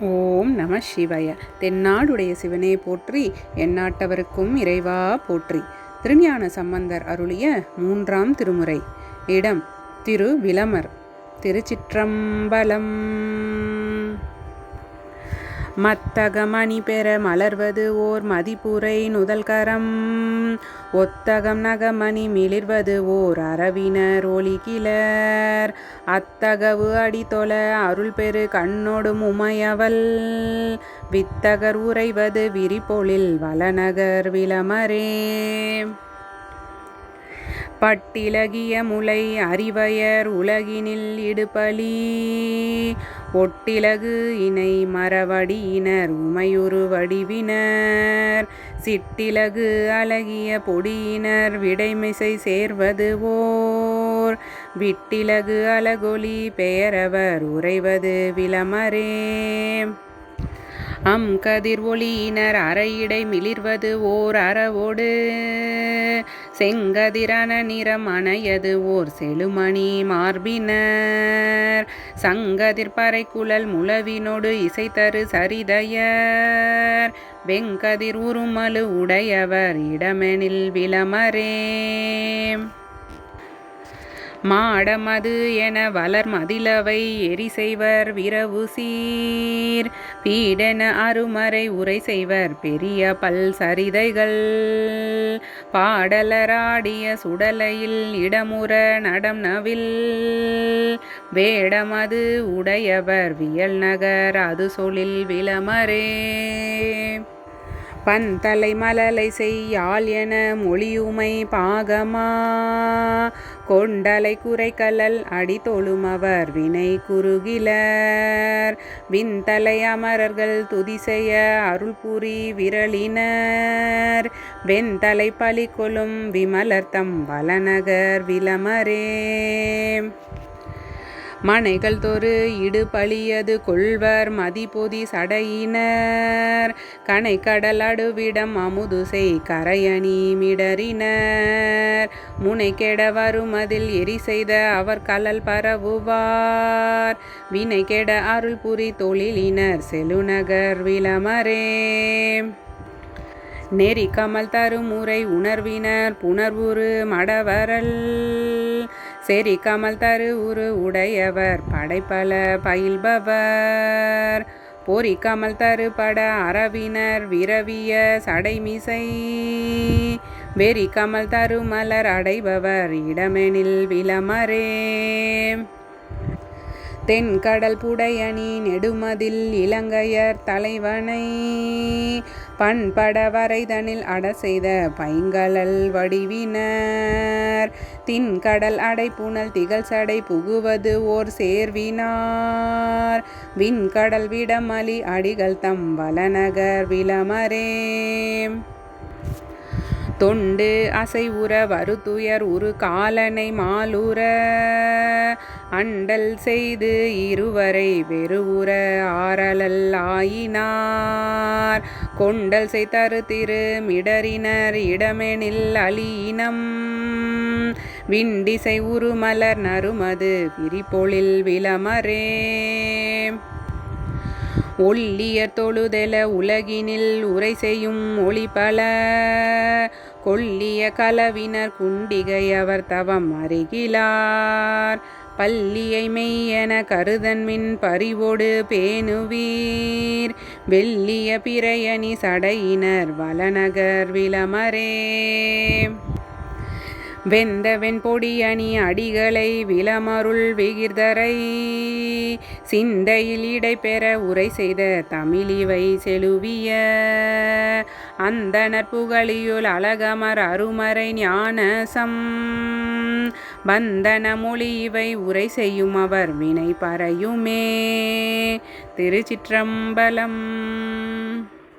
ஓம் நம சிவய. தென்னாடுடைய சிவனே போற்றி எந்நாட்டவருக்கும் இறைவா போற்றி. திருஞான சம்பந்தர் அருளிய மூன்றாம் திருமுறை. இடம் திரு விளமர் திருச்சிற்றம்பலம். மத்தகமணி பெற மலர்வது ஓர் மதிப்புரை நுதல்கரம். ஒத்தகம் நகமணி மிளிர்வது ஓர் அரவினர் ஒளிகிலர் அத்தகவு அடித்தொல அருள் பெரு கண்ணொடும் உமையவள். வித்தகர் உறைவது விரிபொழில் வளநகர் விளமரே. பட்டிலகிய முளை அறிவயர் உலகினில் இடுபலி. ஒட்டிலகு இணை மரவடியினர் உமையுறு வடிவினர். சிட்டிலகு அழகிய பொடியினர் விடைமிசை சேர்வது ஓர் விட்டிலகு அலகொலி பெயரவர் உறைவது விளமரே. அம் கதிர் ஒளியினர் அறையிடை மிளிர்வது ஓர் அறவோடு. செங்கதிரன நிறம் அணையது ஓர் செழுமணி மார்பினர். சங்கதிர்பறை குழல் முழவினோடு இசைத்தரு சரிதயர். வெங்கதிர் உருமலு உடையவர் இடமெனில் விளமரே. மாடமது என வளர் மதிலவை எரி செய்வர் விரவு சீர். பீடன அருமறை உரை செய்வர் பெரிய பல் சரிதைகள். பாடலராடிய சுடலையில் இடமுற நடம் நவில். வேடமது உடையவர் வியல் நகர் அது சொலில் விளமரே. பந்தலை மலலை செய்யால் என மொழியுமை பாகமா. கொண்டலை குறைக்கலல் அடி தொழுமவர் வினை குறுகிலர். விண்தலை அமரர்கள் துதி செய்ய அருள் புரி விரலினர். வெண்தலை பலி கொலும் விமலர்த்தம் வளநகர் விளமரே. மனைகள் தொரு இடுபழியது கொள்வர் மதிபொதி சடையினர். கனை கடலடுவிடம் அமுது செய் கரையணி மிடறினர். முனை கெட வருமதில் எரி செய்த அவர் கலல் பரவுவார். வினை கெட அருள் புரி தொழிலினர் செலுநகர் விளமரே. நெறி கமல் தருமுறை உணர்வினர் புணர்வுரு மடவரல். செறி கமல் தரு உரு உடையவர் படைப்பல பயில்பவர். பொறி கமல் தரு பட அரவினர் விரவிய சடைமிசை. வெறி கமல் தரு மலர் அடைபவர் இடமெனில் விளமரே. தென்கடல் புடையணி நெடுமதில் இலங்கையர் தலைவனை. பண்பட வரைதனில் அட செய்த பைங்கலல் வடிவினர். தின்கடல் புனல் திகழ் சடை புகுவது ஓர் சேர்வினார். விண்கடல் விடமலி அடிகள் தம் வலநகர் விளமரே. தொண்டு அசைவுற வருத்துயர் உரு காலனை மாலுற. அண்டல் செய்து இருவரை வெறுவுற ஆரலல் ஆயினார். கொண்டல் செய்தரு திரு மிடறினர் இடமெனில் அலியினம் விண்டிசை உருமலர் நறுமது விரிபொழில் விளமரே ஒல்லியர் தொழுதெல உலகினில் உரை செய்யும் ஒளிபல கொல்லிய கலவினர் குண்டிகை அவர் தவம் அருகிலார். பல்லியை மெய்யென கருதன்மின் பறிவோடு பேணுவீர். வெள்ளிய பிறையணி சடையினர் வளநகர் விளமரே வெந்த வெண்பொடியணி அடிகளை விளமருள் விகிர்தரை. சிந்தையில் இடைபெற உரை செய்த தமிழிவை செலுவிய அந்த புகழியுள் அழகமர் அருமறை ஞானசம். வந்தன மொழி இவை உரை செய்யும் அவர் வினை பறையுமே. திருச்சிற்றம்பலம்.